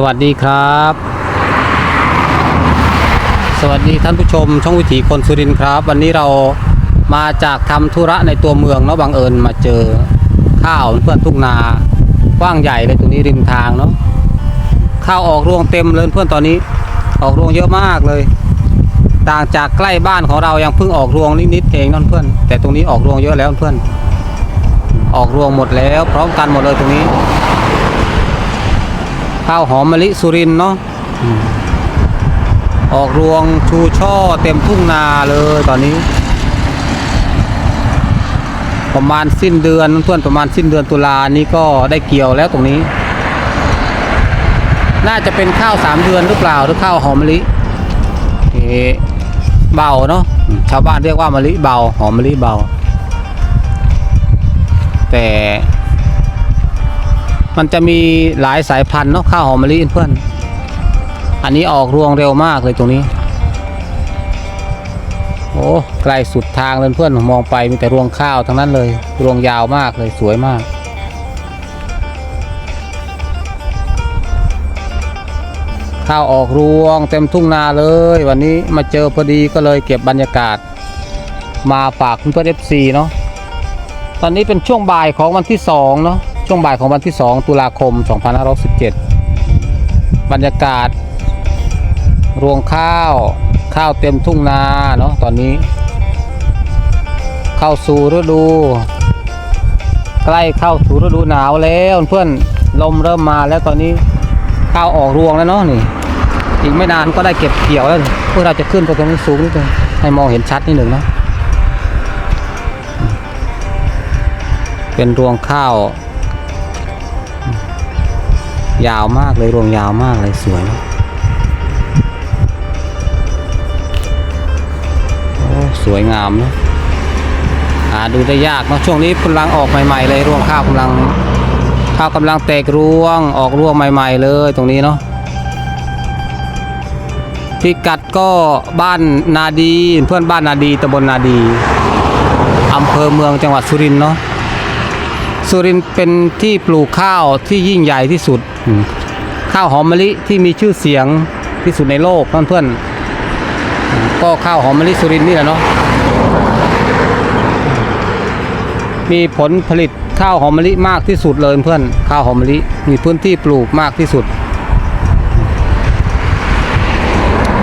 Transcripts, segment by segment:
สวัสดีครับ สวัสดีท่านผู้ชม ช่องวิถีคนสุรินทร์ครับ วันนี้เรามาจากทำธุระในตัวเมืองเนาะบังเอิญมาเจอข้าวเพื่อนทุ่งนากว้างใหญ่เลยตรงนี้ริมทางเนาะข้าวออกรวงเต็มเลยเพื่อนตอนนี้ ออกรวงเยอะมากเลย ต่างจากใกล้บ้านของเรายังเพิ่งออกรวงนิดๆเองนั่นเพื่อน แต่ตรงนี้ออกรวงเยอะแล้วเพื่อน ออกรวงหมดแล้ว พร้อมกันหมดเลยตรงนี้ ข้าวหอมมะลิสุรินทร์เนาะอืมออกรวงชูช่อเต็มทุ่งนาเลยตอนนี้ ประมาณสิ้นเดือนเพื่อนประมาณสิ้นเดือนตุลานี้ก็ได้เกี่ยวแล้วตรงนี้ น่าจะเป็นข้าวสามเดือนหรือเปล่าหรือข้าวหอมมะลิเอ๊ะเบาเนาะอืมชาวบ้านเรียกว่ามะลิเบาหอมมะลิเบา แต่ มันจะมีหลายสายพันธุ์เนาะข้าวหอมมะลิเพื่อน อันนี้ออกรวงเร็วมากเลยตรงนี้ โอ้ไกลสุดทางเลยเพื่อนมองไปมีแต่รวงข้าวทั้งนั้นเลย รวงยาวมากเลยสวยมากข้าวออกรวงเต็มทุ่งนาเลย วันนี้มาเจอพอดีก็เลยเก็บบรรยากาศ มาฝากเพื่อนเอฟซีเนาะตอนนี้เป็นช่วงบ่ายของวันที่2เนาะ ช่วงบ่ายของวันที่ 2 ตุลาคม 2517บรรยากาศ รวงข้าว ข้าวเต็มทุ่งนาเนาะตอนนี้ เข้าสู่ฤดู ใกล้เข้าสู่ฤดูหนาวแล้วเพื่อนลมเริ่มมาแล้วตอนนี้ข้าวออกรวงแล้วเนาะนี่อีกไม่นานก็ได้เก็บเกี่ยวแล้วพวกเราจะขึ้นไปตรงนี้สูงนิดนึงให้มองเห็นชัดนิดหนึ่งนะเป็นรวงข้าว ยาวมากเลยรวงยาวมากเลยสวยนะโอ้สวยงามนะหาดูได้ยากเนะช่วงนี้กำลังออกใหม่ๆเลยรวงข้าวกำลังข้าวกำลังแตกรวงออกรวงใหม่ ๆ เลยตรงนี้เนาะพิกัดก็บ้านนาดีเพื่อนบ้านนาดีตำบลนาดีอำเภอเมืองจังหวัดสุรินทร์เนาะ สุรินทร์เป็นที่ปลูกข้าวที่ยิ่งใหญ่ที่สุดอืมข้าวหอมมะลิที่มีชื่อเสียงที่สุดในโลกเพื่อนๆอืมก็ข้าวหอมมะลิสุรินทร์นี่แหละเนาะมีผลผลิตข้าวหอมมะลิมากที่สุดเลยเพื่อนข้าวหอมมะลิมีพื้นที่ปลูกมากที่สุด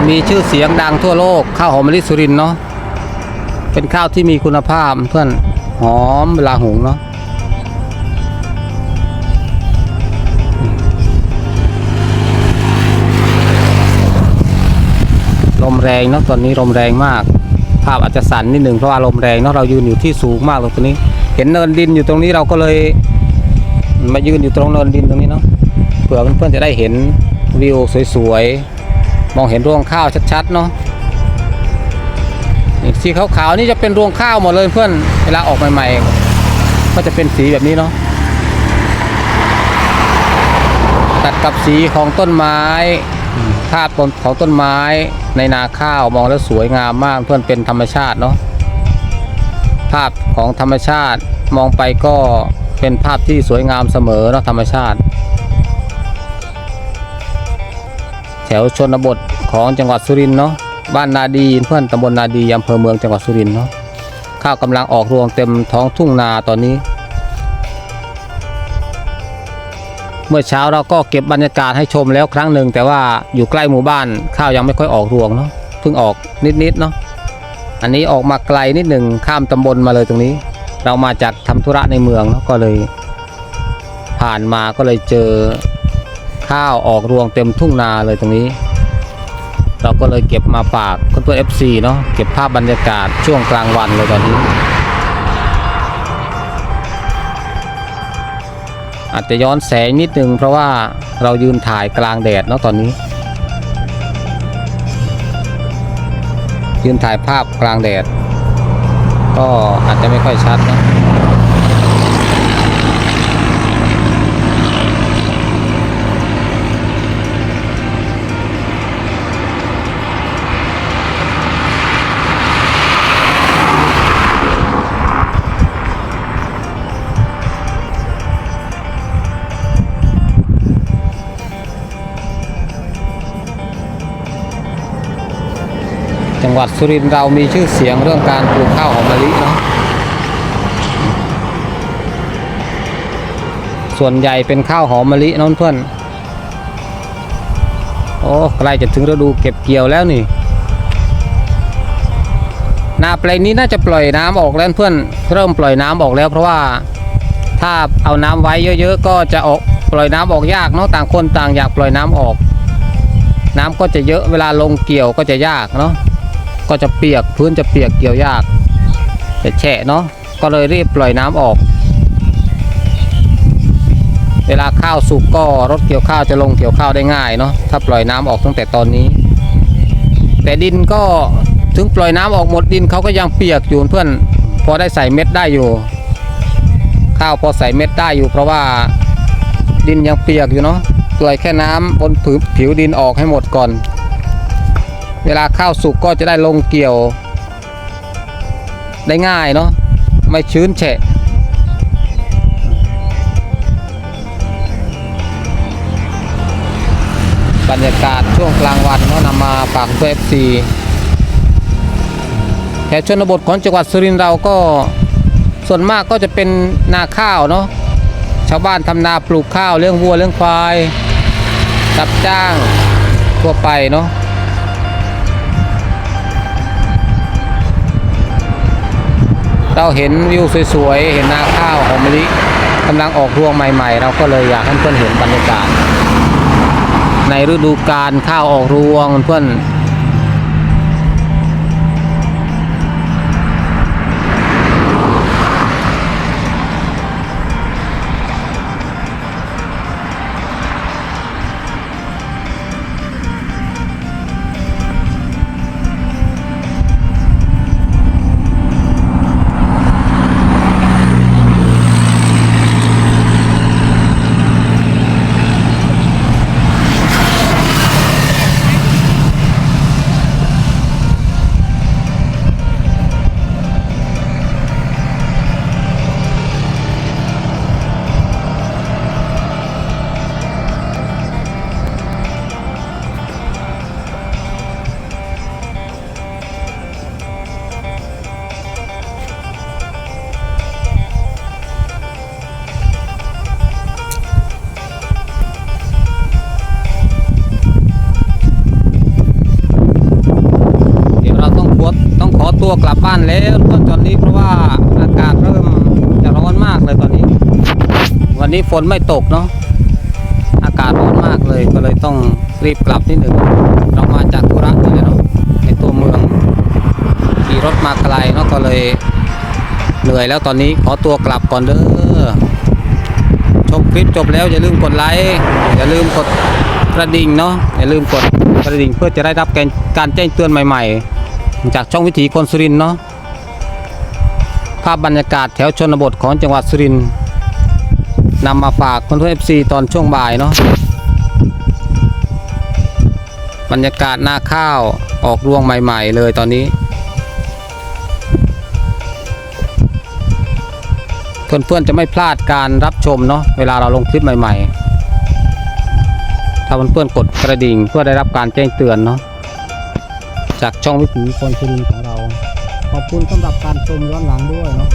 มีชื่อเสียงดังทั่วโลกข้าวหอมมะลิสุรินทร์เนาะเป็นข้าวที่มีคุณภาพเพื่อนหอมเวลาหุงเนาะ ลมแรงเนาะตอนนี้ลมแรงมาก ภาพอาจจะสั่นนิดหนึ่งเพราะว่าลมแรงเนาะเรายืนอยู่ที่สูงมากเลยตรงนี้ เห็นเนินดินอยู่ตรงนี้เราก็เลย มายืนอยู่ตรงเนินดินตรงนี้เนาะเผื่อเพื่อนๆจะได้เห็นวิวสวยๆมองเห็นรวงข้าวชัดๆเนาะสีขาวๆนี่จะเป็นรวงข้าวหมดเลยเพื่อนเวลาออกใหม่ๆก็จะเป็นสีแบบนี้เนาะตัดกับสีของต้นไม้ ภาพบนของต้นไม้ในนาข้าวมองแล้วสวยงามมากเพื่อนเป็นธรรมชาติเนาะภาพของธรรมชาติมองไปก็เป็นภาพที่สวยงามเสมอเนาะธรรมชาติ แถวชนบทของจังหวัดสุรินทร์เนาะบ้านนาดีเพื่อนตำบลนาดีอำเภอเมืองจังหวัดสุรินทร์เนาะข้าวกำลังออกรวงเต็มท้องทุ่งนาตอนนี้ เมื่อเช้าเราก็เก็บบรรยากาศให้ชมแล้วครั้งหนึ่ง แต่ว่าอยู่ใกล้หมู่บ้านข้าวยังไม่ค่อยออกรวงเนาะเพิ่งออกนิดๆเนาะอันนี้ออกมาไกลนิดหนึ่งข้ามตำบลมาเลยตรงนี้ เรามาจากทำธุระในเมืองเนาะก็เลย ผ่านมาก็เลยเจอข้าวออกรวงเต็มทุ่งนาเลยตรงนี้ เราก็เลยเก็บมาฝากเพื่อนๆ FC เนาะเก็บภาพบรรยากาศช่วงกลางวันเลยตอนนี้ อาจจะย้อนแสงนิดนึงเพราะว่าเรายืนถ่ายกลางแดดเนาะตอนนี้ ยืนถ่ายภาพกลางแดด ก็อาจจะไม่ค่อยชัดนะ หวัดสุรินทร์เรามีชื่อเสียงเรื่องการปลูกข้าวหอมมะลิเนาะส่วนใหญ่เป็นข้าวหอมมะลิน้องเพื่อนโอ้ใกล้จะถึงฤดูเก็บเกี่ยวแล้วนี่นาแปลงนี้น่าจะปล่อยน้ำออกแล้วเพื่อนเริ่มปล่อยน้ำออกแล้วเพราะว่าถ้าเอาน้ำไว้เยอะๆก็จะออกปล่อยน้ำออกยากเนาะต่างคนต่างอยากปล่อยน้ำออก น้ำก็จะเยอะเวลาลงเกี่ยวก็จะยากเนาะ ก็จะเปียกพื้นจะเปียกเกี่ยวยากจะแฉะเนาะก็เลยรีบปล่อยน้ำออก เวลาข้าวสุกก็รถเกี่ยวข้าวจะลงเกี่ยวข้าวได้ง่ายเนาะถ้าปล่อยน้ำออกตั้งแต่ตอนนี้ แต่ดินก็ถึงปล่อยน้ำออกหมดดินเขาก็ยังเปียกอยู่เพื่อนพอได้ใส่เม็ดได้อยู่ ข้าวพอใส่เม็ดได้อยู่ เพราะว่าดินยังเปียกอยู่เนาะปล่อยแค่น้ำบนผิวดินออกให้หมดก่อน เวลาข้าวสุกก็จะได้ลงเกี่ยวได้ง่ายเนาะไม่ชื้นแฉะบรรยากาศช่วงกลางวันเนาะนำมาฝากเอฟซีแถวชนบทของจังหวัดสุรินทร์เราก็ส่วนมากก็จะเป็นนาข้าวเนาะชาวบ้านทำนาปลูกข้าวเลี้ยงวัวเลี้ยงควายรับจ้างทั่วไปเนาะ เราเห็นวิวสวยๆ เห็นนาข้าวหอมมะลิกำลังออกรวงใหม่ๆ เราก็เลยอยากให้เพื่อนเห็นบรรยากาศในฤดูกาลข้าวออกรวงเพื่อน ตัวกลับบ้านแล้วเพื่อนตอนนี้เพราะว่าอากาศเริ่มจะร้อนมากเลยตอนนี้ วันนี้ฝนไม่ตกเนาะอากาศร้อนมากเลยก็เลยต้องรีบกลับนิดหนึ่งเรามาจากธุระนี่แหละเนาะในตัวเมืองขี่รถมาไกลเนาะก็เลยเหนื่อยแล้วตอนนี้ขอตัวกลับก่อนเด้อชมคลิปจบแล้วอย่าลืมกดไลค์อย่าลืมกดกระดิ่งเนาะอย่าลืมกดกระดิ่งเพื่อจะได้รับการการแจ้งเตือนใหม่ ๆ จากช่องวิถีคนสุรินเนาะภาพบรรยากาศแถวชนบทของจังหวัดสุรินนำมาฝากคนทุกเอฟซีตอนช่วงบ่ายเนาะบรรยากาศหน้าข้าวออกรวงใหม่ ๆ เลยตอนนี้เพื่อนๆจะไม่พลาดการรับชมเนาะเวลาเราลงคลิปใหม่ ๆ ถ้าเพื่อนๆกดกระดิ่งเพื่อได้รับการแจ้งเตือนเนาะ จากช่องวิถีคนสุรินทร์ของเรา ขอบคุณสำหรับการชมย้อนหลังด้วยเนาะ